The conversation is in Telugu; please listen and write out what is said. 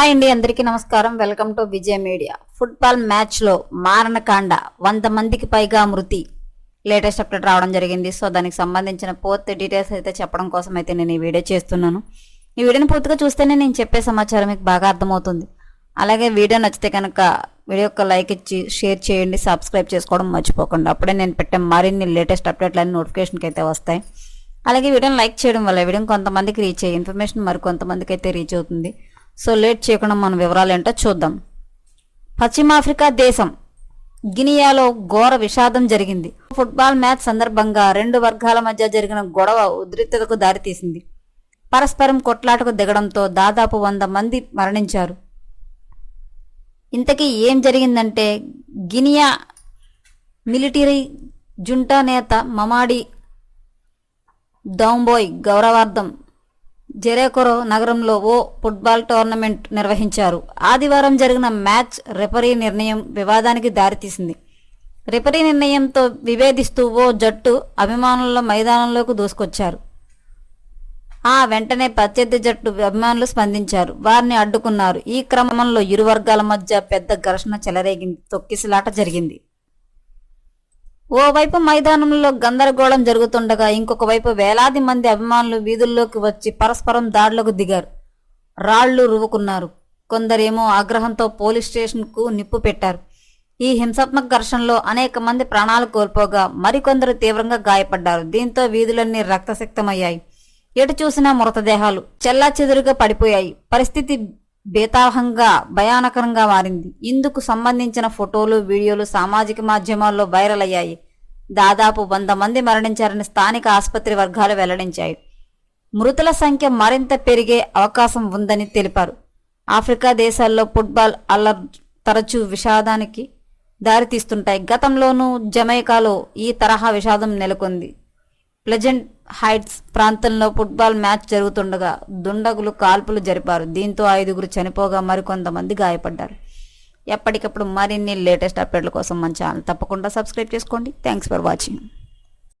హాయ్ అండి అందరికీ నమస్కారం. Welcome to Vijay media. Football మ్యాచ్లో మారణకాండ వంద మందికి పైగా మృతి. లేటెస్ట్ అప్డేట్ రావడం జరిగింది. సో దానికి సంబంధించిన పూర్తి డీటెయిల్స్ అయితే చెప్పడం కోసం అయితే నేను ఈ వీడియో చేస్తున్నాను. ఈ వీడియోని పూర్తిగా చూస్తేనే నేను చెప్పే సమాచారం మీకు బాగా అర్థమవుతుంది. అలాగే వీడియో నచ్చితే కనుక వీడియో యొక్క లైక్ ఇచ్చి షేర్ చేయండి సబ్స్క్రైబ్ చేసుకోవడం మర్చిపోకండి. అప్పుడే నేను పెట్టే మరిన్ని లేటెస్ట్ అప్డేట్లు అన్ని నోటిఫికేషన్కి అయితే వస్తాయి. అలాగే వీడియోని లైక్ చేయడం వల్ల వీడియో కొంతమందికి రీచ్ అయ్యే ఇన్ఫర్మేషన్ మరి కొంతమందికి అయితే రీచ్ అవుతుంది. సో లేట్ చేయకుండా మన వివరాలు ఏంటో చూద్దాం. పశ్చిమాఫ్రికా దేశం. గినియాలో ఘోర విషాదం జరిగింది. ఫుట్బాల్ మ్యాచ్ సందర్భంగా రెండు వర్గాల మధ్య జరిగిన గొడవ ఉద్రిక్తతకు దారితీసింది. పరస్పరం కొట్లాటకు దిగడంతో దాదాపు వంద మంది మరణించారు. ఇంతకీ ఏం జరిగిందంటే గినియా మిలిటరీ జుంటా నేత మమాడి దౌంబోయ్ గౌరవార్థం జెరేకొరో నగరంలో ఓ ఫుట్బాల్ టోర్నమెంట్ నిర్వహించారు. ఆదివారం జరిగిన మ్యాచ్ రెఫరీ నిర్ణయం వివాదానికి దారితీసింది. రెఫరీ నిర్ణయంతో విభేదిస్తూ ఓ జట్టు అభిమానుల మైదానంలోకి దూసుకొచ్చారు. ఆ వెంటనే ప్రత్యర్థి జట్టు అభిమానులు స్పందించారు. వారిని అడ్డుకున్నారు. ఈ క్రమంలో ఇరు వర్గాల మధ్య పెద్ద ఘర్షణ చెలరేగింది. తొక్కిసలాట జరిగింది. ఓవైపు మైదానంలో గందరగోళం జరుగుతుండగా ఇంకొక వైపు వేలాది మంది అభిమానులు వీధుల్లోకి వచ్చి పరస్పరం దాడులకు దిగారు. రాళ్ళు రువ్వుకున్నారు. కొందరేమో ఆగ్రహంతో పోలీస్ స్టేషన్కు నిప్పు పెట్టారు. ఈ హింసాత్మక ఘర్షణలో అనేక మంది ప్రాణాలు కోల్పోగా మరికొందరు తీవ్రంగా గాయపడ్డారు. దీంతో వీధులన్నీ రక్తసిక్తమయ్యాయి. ఎటు చూసినా మృతదేహాలు చెల్లా చెదురుగా పడిపోయాయి. పరిస్థితి బేతాళంగా భయానకరంగా మారింది. ఇందుకు సంబంధించిన ఫోటోలు వీడియోలు సామాజిక మాధ్యమాల్లో వైరల్ అయ్యాయి. దాదాపు వంద మంది మరణించారని స్థానిక ఆసుపత్రి వర్గాలు వెల్లడించాయి. మృతుల సంఖ్య మరింత పెరిగే అవకాశం ఉందని తెలిపారు. ఆఫ్రికా దేశాల్లో ఫుట్బాల్ అల్లర్ తరచూ విషాదానికి దారితీస్తుంటాయి. గతంలోనూ జమైకాలో ఈ తరహా విషాదం నెలకొంది. ప్లెజెంట్ హైట్స్ ప్రాంతంలో ఫుట్బాల్ మ్యాచ్ జరుగుతుండగా దుండగులు కాల్పులు జరిపారు. దీంతో ఐదుగురు చనిపోగా మరికొంతమంది గాయపడ్డారు. ఎప్పటికప్పుడు మరిన్ని లేటెస్ట్ అప్డేట్ల కోసం మన ఛానల్ తప్పకుండా సబ్స్క్రైబ్ చేసుకోండి. Thanks for watching.